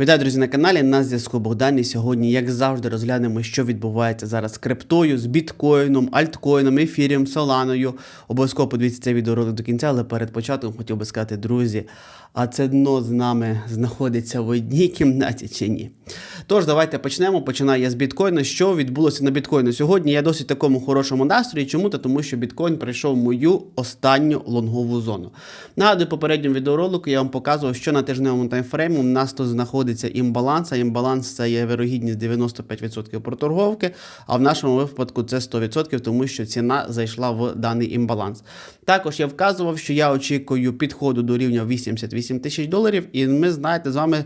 Вітаю, друзі, на каналі. На зв'язку Богдан. І сьогодні, як завжди, розглянемо, що відбувається зараз з криптою, з біткоїном, альткоїном, ефірієм, соланою. Обов'язково подивіться цей відеоролик до кінця, але перед початком хотів би сказати, друзі, а це дно з нами знаходиться в одній кімнаті чи ні? Тож, давайте почнемо. Починаю я з біткоїна. Що відбулося на біткоїну сьогодні? Я досить такому хорошому настрої. Чому? Та тому, що біткоін прийшов в мою останню лонгову зону. Нагадую, попередньому відеоролику я вам показував, що на тижневому таймфрейму в нас тут знаходиться імбаланс. А імбаланс це є вирогідність 95% проторговки, а в нашому випадку це 100%, тому що ціна зайшла в даний імбаланс. Також я вказував, що я очікую підходу до рівня 88 тисяч доларів, і ми знаєте з вами.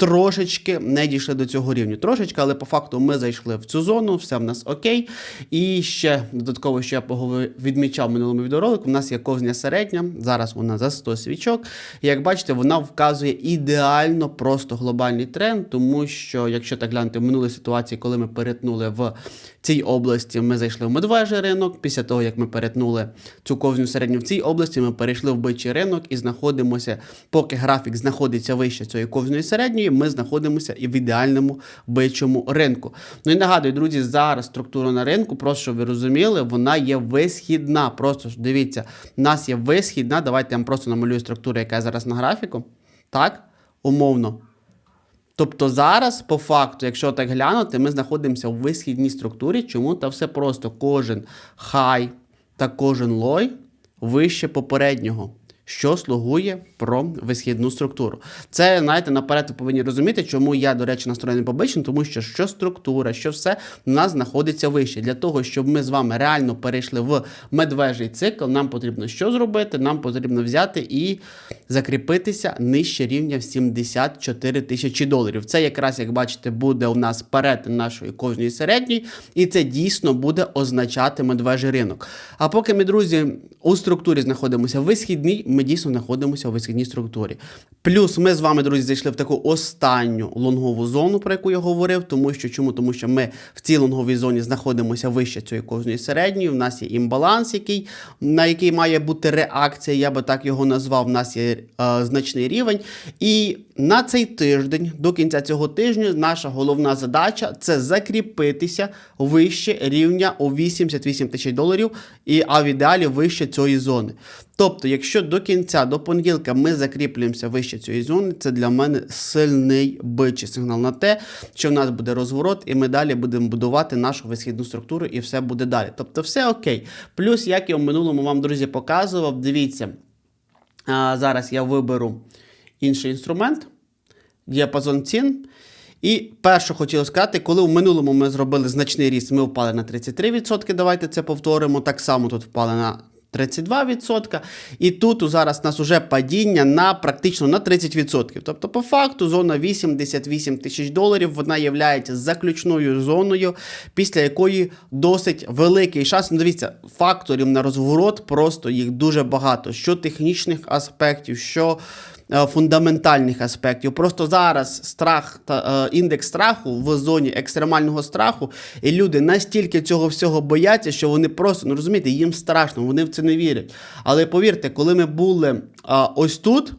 Трошечки не дійшли до цього рівня. Трошечки, але по факту ми зайшли в цю зону, все в нас окей. І ще додатково, що я поговор- відмічав минулому відеоролику, у нас є ковзня середня. Зараз вона за 100 свічок. Як бачите, вона вказує ідеально просто глобальний тренд, тому що, якщо так глянути в минулій ситуації, коли ми перетнули в цій області, ми зайшли в медвежий ринок. Після того, як ми перетнули цю ковзню середню в цій області, ми перейшли в бичий ринок і знаходимося, поки графік знаходиться вище цієї ковзної середньої, ми знаходимося і в ідеальному бичому ринку. Ну і нагадую, друзі, зараз структура на ринку, просто щоб ви розуміли, вона є висхідна. Просто дивіться, в нас є висхідна. Давайте я вам просто намалюю структуру, яка зараз на графіку. Так, умовно. Тобто зараз, по факту, якщо так глянути, ми знаходимося в висхідній структурі. Чому? Та все просто кожен хай та кожен лой вище попереднього, що слугує про висхідну структуру. Це, знаєте, наперед ви повинні розуміти, чому я, до речі, настроєний побично, тому що що структура, що все в нас знаходиться вище. Для того, щоб ми з вами реально перейшли в медвежий цикл, нам потрібно що зробити? Нам потрібно взяти і закріпитися нижче рівня в 74 тисячі доларів. Це якраз, як бачите, буде у нас перетин нашої кожної середньої, і це дійсно буде означати медвежий ринок. А поки ми, друзі, у структурі знаходимося висхідній, ми дійсно знаходимося у висхідній структурі. Плюс ми з вами, друзі, зайшли в таку останню лонгову зону, про яку я говорив. Тому що чому? Тому що ми в цій лонговій зоні знаходимося вище цієї кожної середньої. У нас є імбаланс, який, на який має бути реакція, я би так його назвав. У нас є е, значний рівень. І на цей тиждень, до кінця цього тижня, наша головна задача це закріпитися вище рівня у 88 тисяч доларів, і, а в ідеалі вище цієї зони. Тобто, якщо до кінця, до понеділка ми закріплюємося вище цієї зони, це для мене сильний бичий сигнал на те, що в нас буде розворот, і ми далі будемо будувати нашу висхідну структуру, і все буде далі. Тобто, все окей. Плюс, як я в минулому вам, друзі, показував, дивіться, а, зараз я виберу інший інструмент, діапазон цін. І перше хотілося сказати, коли в минулому ми зробили значний ріст, ми впали на 33%. Давайте це повторимо. Так само тут впали на 32%. І тут зараз у нас вже падіння на практично на 30%. Тобто, по факту, зона 88 тисяч доларів вона є заключною зоною, після якої досить великий шанс. Ну, дивіться, факторів на розворот просто їх дуже багато. Що технічних аспектів, що фундаментальних аспектів. Просто зараз страх та е, індекс страху в зоні екстремального страху, і люди настільки цього всього бояться, що вони просто ну розумієте, їм страшно, вони в це не вірять. Але повірте, коли ми були е, ось тут.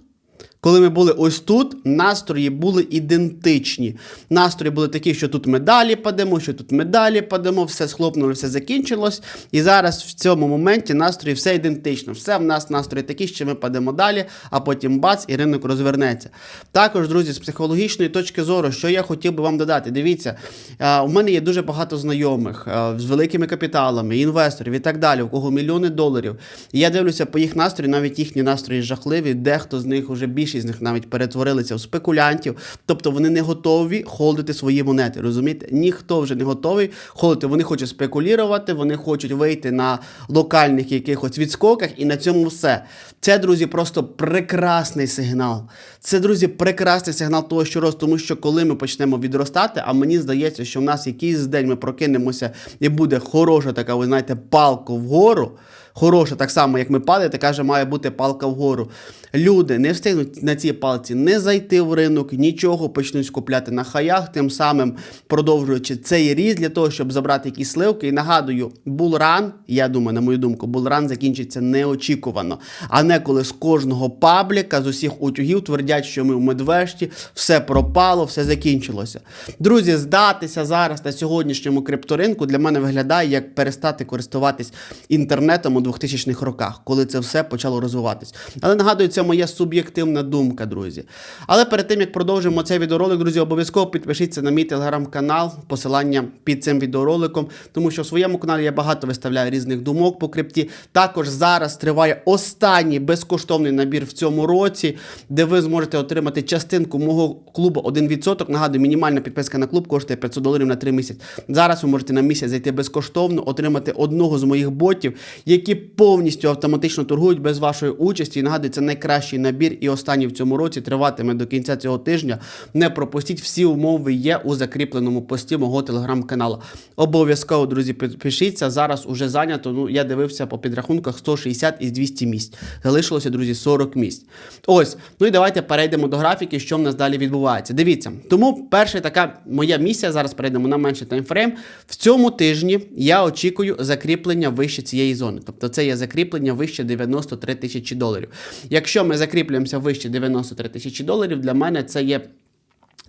Коли ми були ось тут, настрої були ідентичні. Настрої були такі, що тут ми далі падемо, що тут ми далі падемо, все схлопнуло, все закінчилось. І зараз в цьому моменті настрої все ідентично. Все в нас настрої такі, що ми падемо далі, а потім бац, і ринок розвернеться. Також, друзі, з психологічної точки зору, що я хотів би вам додати, дивіться, у мене є дуже багато знайомих з великими капіталами, інвесторів і так далі, у кого мільйони доларів. І я дивлюся по їх настрою, навіть їхні настрої жахливі, дехто з них вже більшість з них навіть перетворилися в спекулянтів. Тобто вони не готові холдити свої монети. Розумієте? Ніхто вже не готовий холдити. Вони хочуть спекулювати, вони хочуть вийти на локальних якихось відскоках, і на цьому все. Це, друзі, просто прекрасний сигнал. Це, друзі, прекрасний сигнал того, що рост, тому що коли ми почнемо відростати, а мені здається, що в нас якийсь день ми прокинемося і буде хороша така, ви знаєте, палка вгору. хороша, так само, як ми падаєте, каже, має бути палка вгору. Люди не встигнуть на цій палці не зайти в ринок, нічого почнуть скупляти на хаях, тим самим продовжуючи цей ріст для того, щоб забрати якісь сливки. І нагадую, булран, я думаю, на мою думку, булран закінчиться неочікувано. А не коли з кожного пабліка, з усіх утюгів твердять, що ми в Медвежті, все пропало, все закінчилося. Друзі, здатися зараз на сьогоднішньому крипторинку для мене виглядає як перестати користуватись інтернетом у 2000-х роках, коли це все почало розвиватись. Але нагадую, це моя суб'єктивна думка, друзі. Але перед тим як продовжимо цей відеоролик, друзі, обов'язково підпишіться на мій телеграм-канал, посилання під цим відеороликом, тому що в своєму каналі я багато виставляю різних думок по крипті. Також зараз триває останній безкоштовний набір в цьому році, де ви зможете отримати частинку мого клубу 1%. Нагадую, мінімальна підписка на клуб коштує 500 доларів на 3 місяці. Зараз ви можете на місяць зайти безкоштовно, отримати одного з моїх ботів, які повністю автоматично торгують без вашої участі. І нагадую, це найкращий набір і останній в цьому році триватиме до кінця цього тижня. Не пропустіть всі умови є у закріпленому пості мого телеграм-каналу. Обов'язково, друзі, підпишіться. Зараз уже зайнято. Ну, я дивився по підрахунках 160 із 200 місць. Залишилося, друзі, 40 місць. Ось. Ну і давайте перейдемо до графіки, що в нас далі відбувається. Дивіться. Тому перша така моя місія. Зараз перейдемо на менший таймфрейм. В цьому тижні я очікую закріплення вище цієї зони. Тобто це є закріплення вище 93 тисячі доларів. Якщо ми закріплюємося вище 93 тисячі доларів, для мене це є.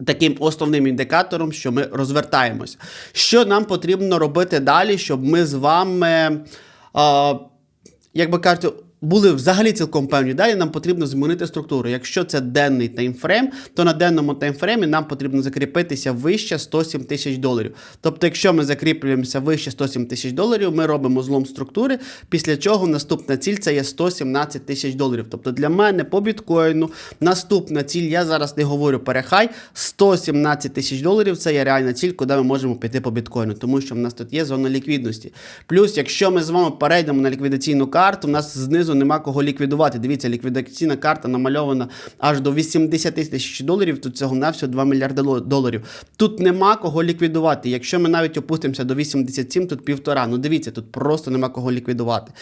Таким основним індикатором, що ми розвертаємося. Що нам потрібно робити далі, щоб ми з вами, е, як би кажуть, були взагалі цілком певні. Далі нам потрібно змінити структуру. Якщо це денний таймфрейм, то на денному таймфреймі нам потрібно закріпитися вище 107 тисяч доларів. Тобто, якщо ми закріплюємося вище 107 тисяч доларів, ми робимо злом структури, після чого наступна ціль це є 117 тисяч доларів. Тобто для мене по біткоїну наступна ціль, я зараз не говорю перехай, 117 тисяч доларів це є реальна ціль, куди ми можемо піти по біткоїну, тому що в нас тут є зона ліквідності. Плюс, якщо ми з вами перейдемо на ліквідаційну карту, в нас знизу нема кого ліквідувати. Дивіться, ліквідаційна карта намальована аж до 80 тисяч доларів. Тут цього на всього 2 мільярди доларів. Тут нема кого ліквідувати. Якщо ми навіть опустимося до 87, тут півтора. Ну дивіться, тут просто нема кого ліквідувати.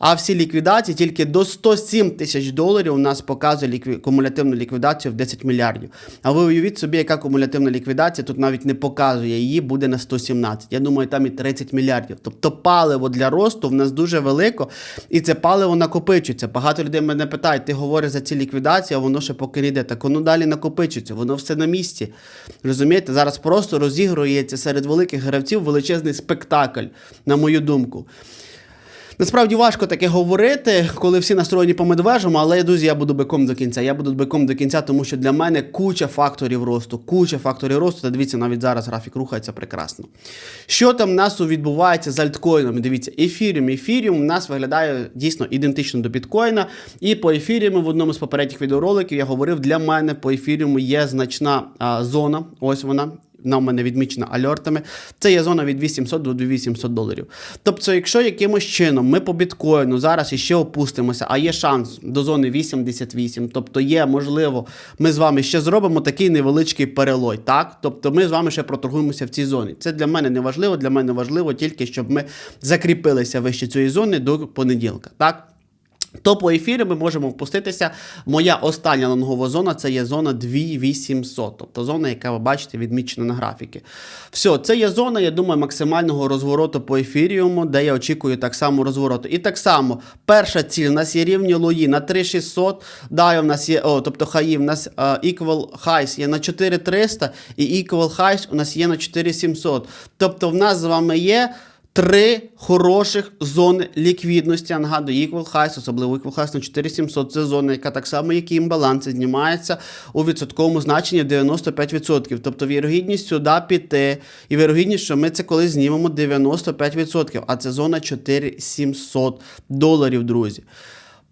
А всі ліквідації тільки до 107 тисяч доларів у нас показує лікві... кумулятивну ліквідацію в 10 мільярдів. А ви уявіть собі, яка кумулятивна ліквідація тут навіть не показує, її буде на 117. Я думаю, там і 30 мільярдів. Тобто паливо для росту в нас дуже велико, і це паливо накопичується. Багато людей мене питають, ти говориш за ці ліквідації, а воно ще поки не йде. Так воно далі накопичується, воно все на місці. Розумієте, зараз просто розігрується серед великих гравців величезний спектакль, на мою думку. Насправді важко таке говорити, коли всі настроєні по медвежам, але друзі, я буду биком до кінця. Я буду биком до кінця, тому що для мене куча факторів росту, куча факторів росту. Та дивіться, навіть зараз графік рухається прекрасно. Що там в нас відбувається з альткоїнами? Дивіться, ефіріум. Ефіріум у нас виглядає дійсно ідентично до біткоїна. І по ефіріуму в одному з попередніх відеороликів я говорив, для мене по ефіріуму є значна а, зона. Ось вона. Вона в мене відмічена альортами. Це є зона від 800 до 2800 доларів. Тобто, якщо якимось чином ми по біткоїну зараз іще опустимося, а є шанс до зони 88, тобто є можливо, ми з вами ще зробимо такий невеличкий перелой. Так, тобто ми з вами ще проторгуємося в цій зоні. Це для мене не важливо. Для мене важливо тільки, щоб ми закріпилися вище цієї зони до понеділка. Так. То по ефірі ми можемо впуститися. Моя остання лонгова зона це є зона 2800, тобто зона, яка ви бачите, відмічена на графіки. Все, це є зона, я думаю, максимального розвороту по ефіріуму, де я очікую так само розвороту. І так само, перша ціль у нас є рівні лої на 3600, далі в нас є, о, тобто хаї, в нас е, equal highs є на 4300 і equal highs у нас є на 4700. Тобто в нас з вами є Три хороших зони ліквідності. Я нагадую, Equal Highs, особливо Equal Highs на 4700. Це зона, яка так само, як і імбаланси, знімається у відсотковому значенні 95%. Тобто вірогідність сюди піти, і вірогідність, що ми це коли знімемо 95%. А це зона 4700 доларів, друзі.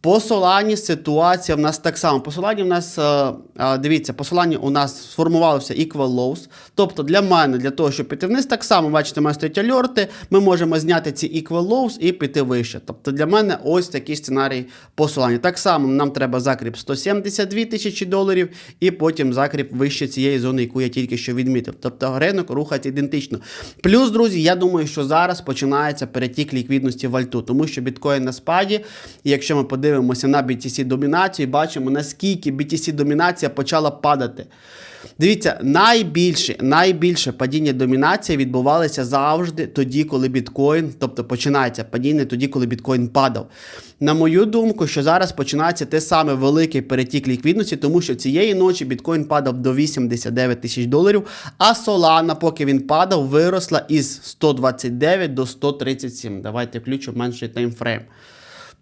По ситуація в нас так само. По Солані в нас, е, е, дивіться, по Солані у нас сформувався equal lows. Тобто для мене, для того, щоб піти вниз, так само, бачите, у мене стоять альорти, ми можемо зняти ці equal lows і піти вище. Тобто для мене ось такий сценарій по Солані. Так само нам треба закріп 172 тисячі доларів, і потім закріп вище цієї зони, яку я тільки що відмітив. Тобто ринок рухається ідентично. Плюс, друзі, я думаю, що зараз починається перетік ліквідності в альту, тому що біткоін на спаді. І якщо ми подивимося на BTC домінацію, і бачимо, наскільки BTC домінація почала падати. Дивіться, найбільше, найбільше падіння домінації відбувалося завжди тоді, коли біткоін, тобто починається падіння тоді, коли біткоін падав. На мою думку, що зараз починається те саме великий перетік ліквідності, тому що цієї ночі біткоін падав до 89 тисяч доларів, а Solana, поки він падав, виросла із 129 до 137. Давайте включу менший таймфрейм.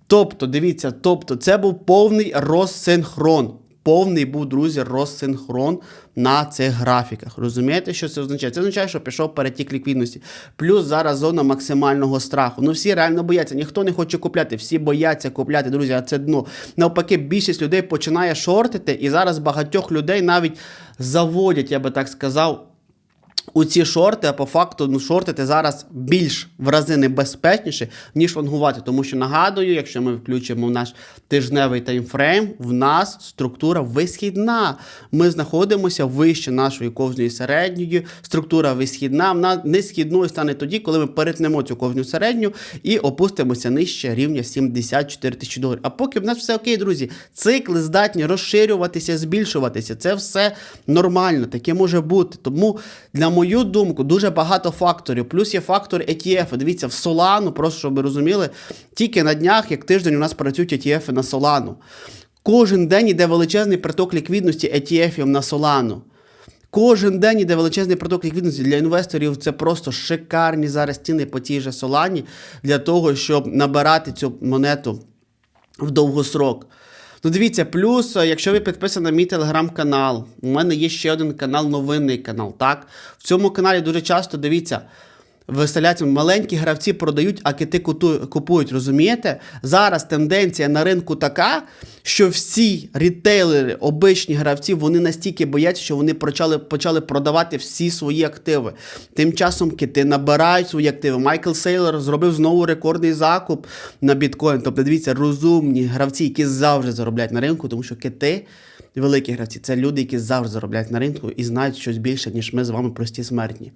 Тобто, дивіться, тобто, це був повний розсинхрон. Повний був, друзі, розсинхрон на цих графіках. Розумієте, що це означає? Це означає, що пішов перетік ліквідності. Плюс зараз зона максимального страху. Ну всі реально бояться, ніхто не хоче купляти, всі бояться купляти, друзі, а це дно. Навпаки, більшість людей починає шортити, і зараз багатьох людей навіть заводять, я би так сказав у ці шорти, а по факту ну, шортити зараз більш в рази небезпечніше, ніж лонгувати. Тому що нагадую, якщо ми включимо наш тижневий таймфрейм, в нас структура висхідна. Ми знаходимося вище нашої ковзної середньої. Структура висхідна. Вона не східною стане тоді, коли ми перетнемо цю ковзну середню і опустимося нижче рівня 74 тисячі доларів. А поки в нас все окей, друзі, цикли здатні розширюватися, збільшуватися. Це все нормально, таке може бути. Тому для мою думку, дуже багато факторів. Плюс є фактор ETF. Дивіться, в Solana, просто щоб ви розуміли, тільки на днях, як тиждень, у нас працюють ETF на Solana. Кожен день іде величезний приток ліквідності ETF на Solana. Кожен день іде величезний проток ліквідності для інвесторів. Це просто шикарні зараз ціни по тій же Солані для того, щоб набирати цю монету в довгосрок. Ну, дивіться, плюс, е, якщо ви підписані на мій телеграм-канал, у мене є ще один канал, новинний канал. Так, в цьому каналі дуже часто дивіться. Виставляються маленькі гравці продають, а кити купують. Розумієте? Зараз тенденція на ринку така, що всі рітейлери, обичні гравці, вони настільки бояться, що вони почали, почали продавати всі свої активи. Тим часом кити набирають свої активи. Майкл Сейлор зробив знову рекордний закуп на біткоін. Тобто, дивіться, розумні гравці, які завжди заробляють на ринку, тому що кити. Великі гравці це люди, які завжди заробляють на ринку і знають щось більше, ніж ми з вами прості смертні.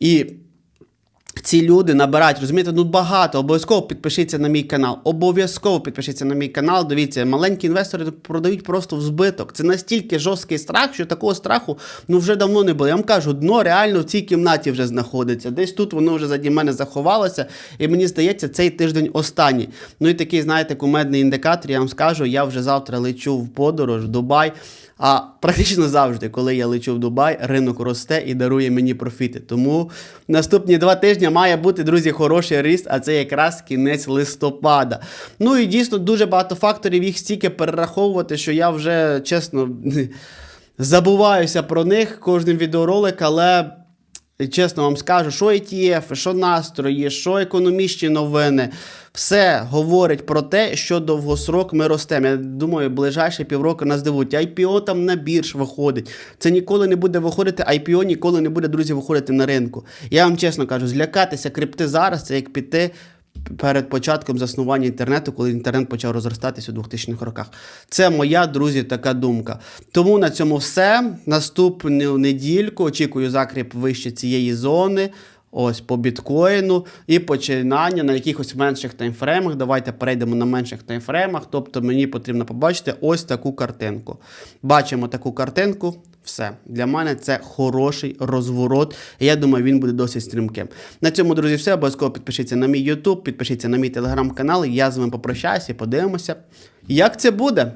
І ці люди набирають, розумієте, ну багато. Обов'язково підпишіться на мій канал. Обов'язково підпишіться на мій канал. Дивіться, маленькі інвестори продають просто в збиток. Це настільки жорсткий страх, що такого страху ну вже давно не було. Я вам кажу, дно реально в цій кімнаті вже знаходиться. Десь тут воно вже заді мене заховалося, і мені здається, цей тиждень останній. Ну і такий, знаєте, кумедний індикатор. Я вам скажу, я вже завтра лечу в подорож в Дубай. А практично завжди, коли я лечу в Дубай, ринок росте і дарує мені профіти. Тому наступні два тижні має бути, друзі, хороший ріст, а це якраз кінець листопада. Ну і дійсно дуже багато факторів, їх стільки перераховувати, що я вже чесно забуваюся про них кожним відеоролик, але. Чесно вам скажу, що ETF, що настрої, що економічні новини, все говорить про те, що довгосрок ми ростемо. Я думаю, ближайші півроку нас дивують. IPO там на бірж виходить. Це ніколи не буде виходити. IPO ніколи не буде, друзі, виходити на ринку. Я вам чесно кажу, злякатися крипти зараз це як піти перед початком заснування інтернету, коли інтернет почав розростатися у 2000-х роках. Це моя, друзі, така думка. Тому на цьому все. Наступну недільку очікую закріп вище цієї зони. Ось по біткоїну і починання на якихось менших таймфреймах. Давайте перейдемо на менших таймфреймах. Тобто мені потрібно побачити ось таку картинку. Бачимо таку картинку. Все, для мене це хороший розворот. Я думаю, він буде досить стрімким. На цьому, друзі, все. Обов'язково підпишіться на мій YouTube, підпишіться на мій телеграм-канал. Я з вами попрощаюся і подивимося, як це буде.